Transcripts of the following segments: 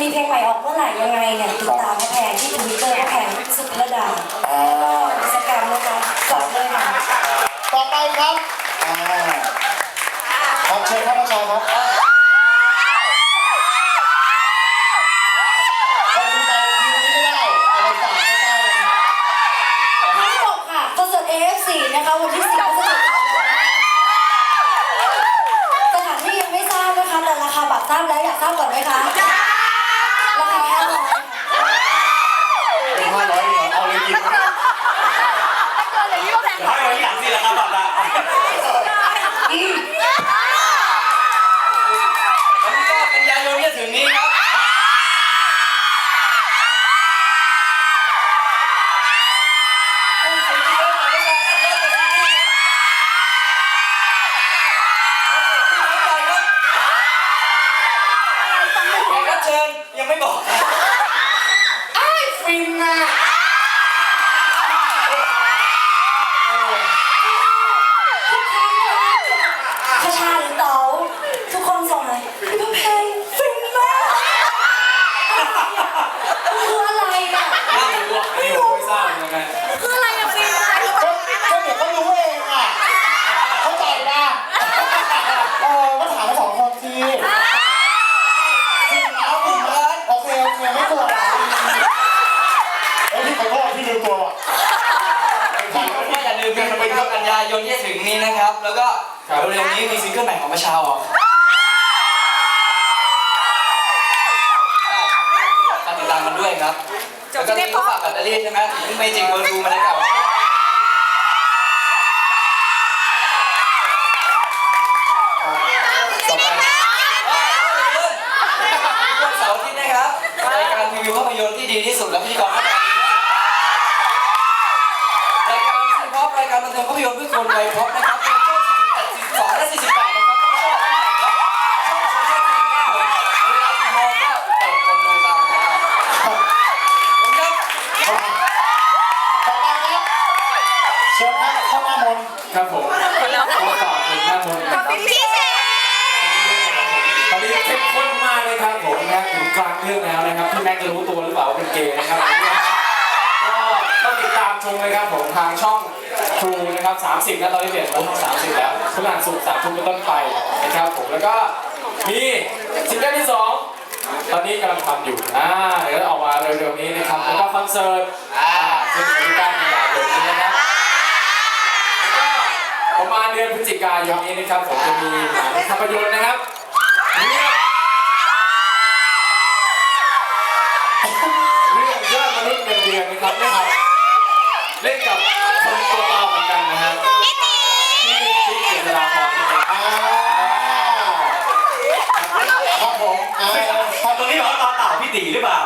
มีเพลงใหม่ออกเมื่อไหร่ยังไงเนี่ยติดตามพระแพงที่ทวิตเตอร์พระแพงสุภดาอ่าอินสตาแกรรมนะคะกดเลยค่ะต่อไปครับอ่าครับเชิญครับอาจารย์ครับคนดูไปทีนี้ไม่ได้อาไปฝากใกล้ๆเลยไม่จบค่ะคอนเสิร์ต AF4 นะคะวันที่10พฤศจิกายนสถานที่ยังไม่ทราบนะคะแต่ราคาบัตรทราบแล้วอยากทราบก่อนไหมคะราคาห้าร้อยค่ะ เป็นห้าร้อยเหรอเอาเลยจริงไหม ให้ไว้อย่างสิละครับบัตรละวันที่เก้ากันยายนที่จะถึงนี้ครับ แขกรับเชิญยังไม่ บอกฟินน่ะ ทุกครั้งนะคะคชาหรือเต๋าทุกคนส่งเลยพี่พระเพลงฟินมากคืออะไรอะ ไม่รู้ไม่ทราบเหมือนกัน คืออะไรอะฟินอะ ก็ก็เดี๋ยวก็รู้เองอะ เข้าใจนะเออก็ถามไปสองคนสิฟินแล้วฟินแล้วโอเคโอเคไม่กลัวนะเอ้ยพี่ขอโทษพี่ลืมตัวว่ะ ก็อย่าลืมกันไปครับกัน ยายนที่จะถึงนี้นะครับ แล้วก็เร็วๆนี้มีซิงเกิลใหม่ของประชาออกฝากติดตามกันด้วยครับแล้วก็มีก็ฝากแบตเตอรี่ใช่ไหมถึงเมจิกเวิร์ดูมาแล้วกับต่อไปวันเสาร์อาทิตย์นะครับรายการรีวิวภาพยนตร์ที่ดีที่สุดและพิธีกรหน้าตาดีที่สุด รายการซีพอปราย การบันเพยนตร์เพื่อคนวัยพบนะครับเป็นช่อง48 42และ48นะครับช่องช่องช่องทีวีเวลากี่โมงก็เปิดคนดูตามนะครับผมครับต่อไปครับเชิญครับเข้ามามนครับผมก็ฝากถึงท่านบนนะครับพี่เจตอนนี้เข้มข้นมากเลยครับผมนะถึงกลางเรื่องแล้วนะครับพี่แม็กจะรู้ตัวหรือเปล่าว่าเป็นเกย์นะครับก็ต้องติดตามชมเลยครับผมทางช่อง ทรูนะครับ 30นะตอนนี้เปลี่ยนเป็นช่อง30แล้วพฤหัสศุกร์สามทุ่มเป็นต้นไปนะครับผมแล้วก็มีซิงเกิลที่สองตอนนี้กำลังทำอยู่อ่าเดี๋ยวจะออกมาเร็วๆนี้นะครับแล้วก็คอนเสิร์ตอ่าซึ่งเป็นการมีการเดินนี้นะครับประมาณเดือนพฤศจิกายนนี้นะครับผมจะมีหนังภาพยนตร์นะครับเรื่องเรื่องยอดมนุษย์เงินเดือนนะครับเล่นกับเล่นกับคนตัวเบาเหมือนกันนะฮะที่ที่เจษฎาพรนั่นเอง อ่าครับผมอ่าครับ ตรงนี้เหรอตาเต่าพี่ตีหรือเปล่า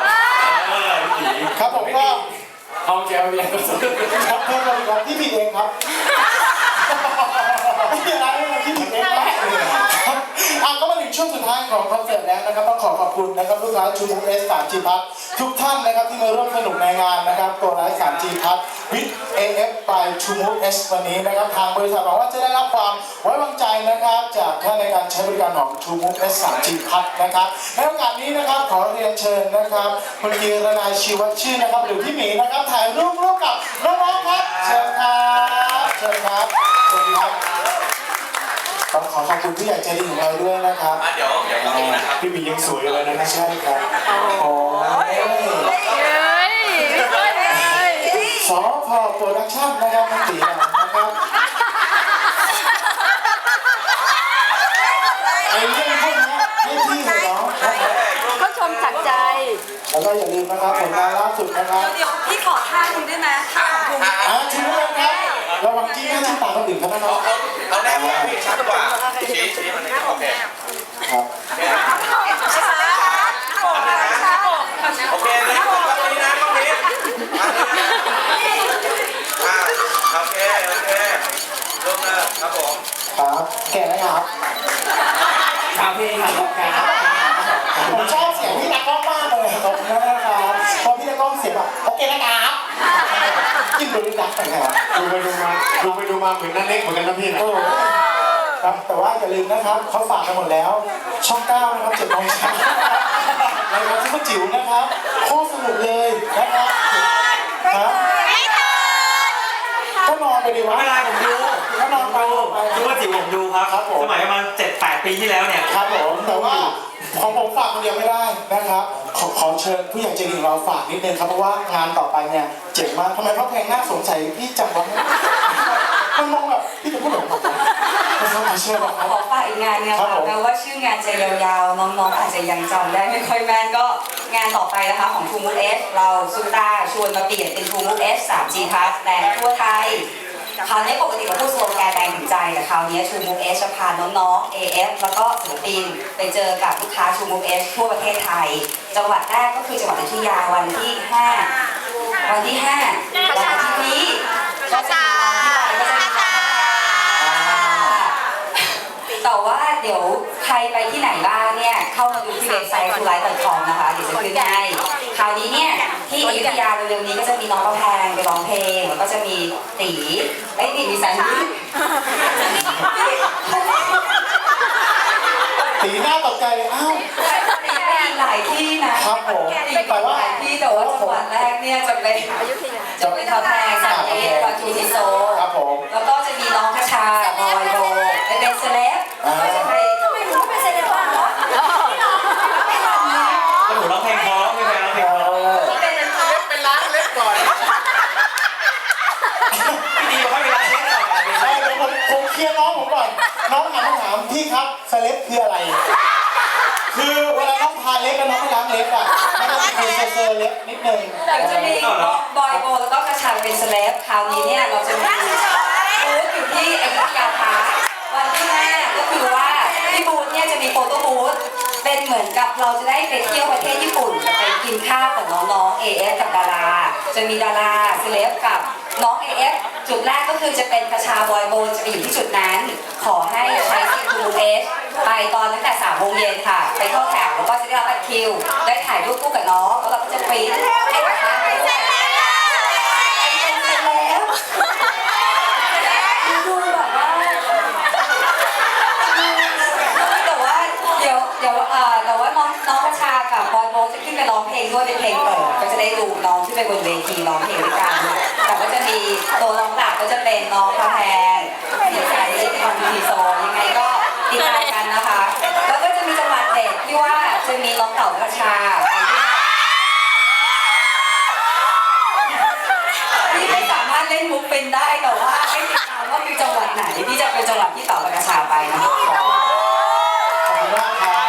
เออพี่ตี ครับผมก็ เอาแก้วเบียนก็สุดครับเพิ่มเลยครับที่ผิดเองครับไม่เป็นไรไม่เป็นไรที่ผิดเองครับอะก็มาถึง ช่วงสุดท้ายของคอนเสิร์ตแล้วนะครับต้องขอขอบคุณนะครับลูกค้าชูมูเอสสามจีพัททุกท่านนะครับที่มาร่วมสนุกในงานนะครับตัวไลฟ์สามจีพัทวิดเอฟไปชูมูเอสวันนี้นะครับทางบริษัทบอกว่าจะได้รับความไว้วางใจนะครับ จากท่านในการใช้บริการของชูมูเอสสามจีพัทนะครับในโอกาสนี้นะครับขอเรียนเชิญนะครับคุณกีรนายชีวชื่อนะครับหรือพี่หมีนะครับถ่ายรูปร่วมกับน้องๆครับเชิญครับเชิญครับสวัสดีครับ ต้องขอขอบคุณผู้ใหญ่ใจดีของเราด้วยนะครับเดี๋ยวเดี๋ยวผมนะครับพี่หมียังสวยอยู่เลยนะใช่ครับโอ้ยสอพอโปรดักชั่นนะครับมันตีนะครับไอ้เรื่องพวกนี้ให้พี่เลยเนาะเขาชมจากใจ แล้วก็อย่าลืมนะครับผลงานล่าสุดนะครับเดี๋ยวพี่ขอท่าหนึ่งได้ไหมท่าของคุณอ่าชิมแล้วครับระ วังจี้หน้าที่ปากคนอื่นเขานะครับเอาแน่พี่ชัดกว่าชี้ชี้มันโอเคครับโอเคนะตรงนี้นะตรงนี้โอเคโอเคลงเลยครับผมครับแก่นะครับครับพี่ครับครับ ผมชอบเสียงพี่นักร้องมากเลยขอบคุณนะครับเพราะพี่นักร้องเสียงแบบโอเคนะครับกินดูดีดักไปครับดูไปดูมาดูไปดูมาเหมือนนั่นเล็กเหมือนกันนะพี่นะโอ้ครับแต่ว่าอย่าลืมนะครับเขาฝากกันหมดแล้ว ช่องเก้านะครับเจ็ดโมงเช้ารายการซุปเปอร์จิ๋วนะครับโคตรสนุกเลยนะครับฮะก็นอนไปดีวะไม่เป็นไรผมดูก็นอนไปนอนไปดูว่าจิ๋วผมดูครับครับผมสมัยประมาณเจ็ดแปดปีที่แล้วเนี่ยครับผมแต่ว่า ยวไม่ได้นะครับ ขอขอเชิญผู้ใหญ่ใจดีของเราฝากนิดนึงครับเพราะว่างานต่อไปเนี่ยเจ๋งมากทำไมพระเพลงน่าสงสัยพี่จังวะมันมองแบบพี่จะพูดแบบนะครับขอเชิญนะครับ ขอฝากอีกงานเนี่ยครัค่ะบผม แม้ว่าชื่องานจะยาวๆ น้องๆ อาจจะยังจำได้ไม่ค่อยแม่นก็งานต่อไปนะคะของทูมูเอสเราซูตาชวนมาเปลี่ยนเป็นทูมูเอส 3G Plus แลนด์ทั่วไทย คราวนี้ปกติเราพูดสโลแกนแรงถึงใจแต่คราวนี้ชูมูเอสจะพาน้องๆ AF แล้วก็ศิลปินไปเจอกับลูกค้าชูมูเอสทั่วประเทศไทย จังหวัดแรกก็คือจังหวัดอยุธยาวันที่ 5 วันที่5วันอาทิตย์นี้ก็จะมีน้องที่ไปก็จะมีน้องที่ไป แต่ว่าเดี๋ยวใค รไปที่ไหนบ้างเนี่ยเข้ามาดูที่เว็บไซต์ t ูไลท์ .com นะคะเดี๋ยวจะขึ้นให้คราวนี้เนี่ยที่อยุธยาเร็วๆนี้ก็จะมีน้องประแพงไปร้องเพลงแล้วก็จะมีตีไอ้ยตีมีแซนดี้ตีหน้าตกใจเลยอ้าวตีไปอีกหลายที่นะครับผมตีไปหลายที่แต่ว่าจังหวัดแรกเนี่ยจะไปจะไปทำแพงสันเอปาจูนิ พี่ครับสเล็บคืออะไร คือเวลาน้องทาเล็บแล้วน้องไม่ล้างเล็บอะมันก็จะมีเซอร์เล็บนิดนึงเดี๋ยวจะมีบอยโบแล้วก็กระชายเป็นสแลปคราวนี้เนี่ยเราจะมีบูธอยู่ที่เอ็กซ์ยาพาร์ควันที่ห้าก็คือว่าที่บูธเนี่ยจะมีโฟโต้บูธเป็นเหมือนกับเราจะได้ไปเที่ยวประเทศญี่ปุ่นไปกินข้าวกับน้องๆ AF กับดารา จะมีดาราเซเลบกับน้อง AF จุดแรกก็คือจะเป็นกระชาบอยโบจะไปอยู่ที่จุดนั้น ขอให้ใช้ซีทูเอสไปตอนตั้งแต่3โมงเย็นค่ะ ไปเข้าแถวแล้วก็จะได้รับบัตรคิว ได้ถ่ายรูปคู่กับน้องแล้วเราก็จะปริ้นให้กับทางไปด้วยเป็นเสร็จแล้วดูแบบว่าแต่ว่าเดี๋ยวเดี๋ยวเอ่อแต่ว่าน้องน้องประชา กับบองจะขึ้นไปร้องเพลงด้วยเป็นเพลงเปิดก็จะได้ดูน้องที่ไปบนเวทีร้องเพลงด้วยกันแต่ก็จะมีตัวร้องหลักก็จะเป็นน้องพระแพงมีสายที่คอนทีโซยังไงก็ติดตามกันนะคะ แล้วก็จะมีจังหวัดเด็ดที่ว่าจะมีร้องเต่าประชาไปด้วยที่ไม่สามารถเล่นมุกเป็นได้แต่ว่าให้ติดตามว่าคือจังหวัดไหนที่จะเป็นจังหวัดที่เต่าประชาไปนะคะ ขอบคุณมากครับ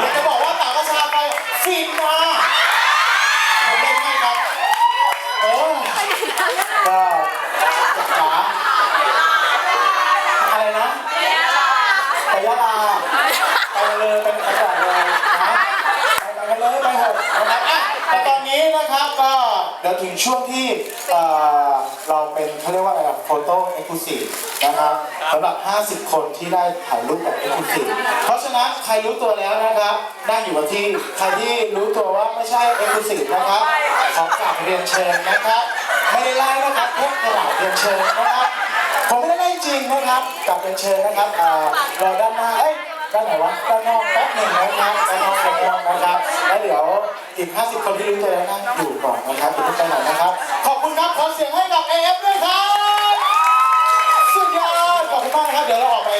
อยากจะบอกว่าต่างประชาไปฟินมาผมเล่นให้ครับโอ้ก็จ๋าอะไรนะไปยะลาไปเลยไปไปก่อนเลยนะไปกันเลยไปเถอะนะครับอะแต่ตอนนี้นะครับก็เดี๋ยวถึง ช่วงที่เอ่อเราเป็นเขาเรียกว่าอะไรอะโฟโต้เอ็กซ์คลูซีฟนะครับสำหรับ 50 คนที่ได้ถ่ายรูปแบบเอ็กซ์คลูซีฟเพราะฉะนั้นใครรู้ตัวแล้วนะครับนั่งอยู่กับที่ใครที่รู้ตัวว่าไม่ใช่เอ็กซ์คลูซีฟนะครับขอกราบเรียนเชิญนะครับไม่ได้ไล่นะครับแค่กราบเรียนเชิญนะครับผมไม่ได้ไล่จริงนะครับกลับเรียนเชิญนะครับอ่ารอด้านหน้าเอ้ยด้านไหนวะด้านนอกแป๊บหนึ่งนะครับด้านนอกด้านนอกนะครับแล้วเดี๋ยว อีก 50 คนที่รู้ใจแล้วนะอยู่ก่อนนะครับอยู่ที่ไปไหนนะครับ ขอบคุณครับ ขอเสียงให้กับ AF ด้วยครับ สุดยอด ขอบคุณมากครับ เดี๋ยวเราออกไป